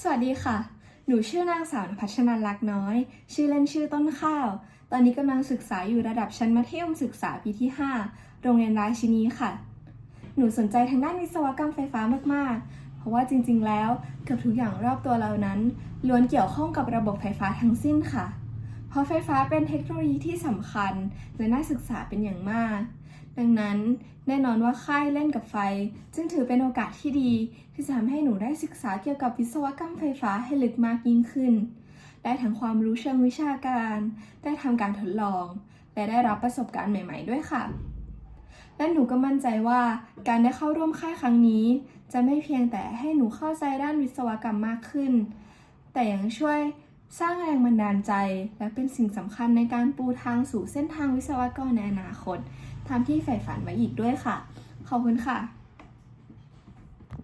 สวัสดีค่ะ หนูชื่อนางสาวนภัชนันลักน้อย ชื่อเล่นชื่อต้นข้าว ตอนนี้กำลังศึกษาอยู่ระดับชั้นมัธยมศึกษาปีที่ 5 โรงเรียนราชินีค่ะ หนูสนใจทางด้านวิศวกรรมไฟฟ้ามาก ๆ เพราะว่าจริง ๆ แล้วเกือบทุกอย่างรอบตัวเรานั้น ล้วนเกี่ยวข้องกับระบบไฟฟ้าทั้งสิ้นค่ะ เพราะไฟฟ้าเป็นเทคโนโลยีที่สำคัญและน่าศึกษาเป็นอย่างมาก ดังนั้นแน่นอนว่าค่ายเล่นกับไฟ จึงถือเป็นโอกาสที่ดีที่จะทำให้หนูได้ศึกษาเกี่ยวกับวิศวกรรมไฟฟ้าให้ลึกมากยิ่งขึ้น ได้ทั้งความรู้เชิงวิชาการ ได้ทำการทดลอง และได้รับประสบการณ์ใหม่ ๆ ด้วยค่ะ และหนูก็มั่นใจว่าการได้เข้าร่วมค่ายครั้งนี้ จะไม่เพียงแต่ให้หนูเข้าใจด้านวิศวกรรมมากขึ้น แต่ยังช่วย สร้างแรงบันดาลใจ และเป็นสิ่งสำคัญในการปูทางสู่เส้นทางวิศวกรในอนาคตตามที่ใฝ่ฝันไว้อีกด้วยค่ะ ขอบคุณค่ะ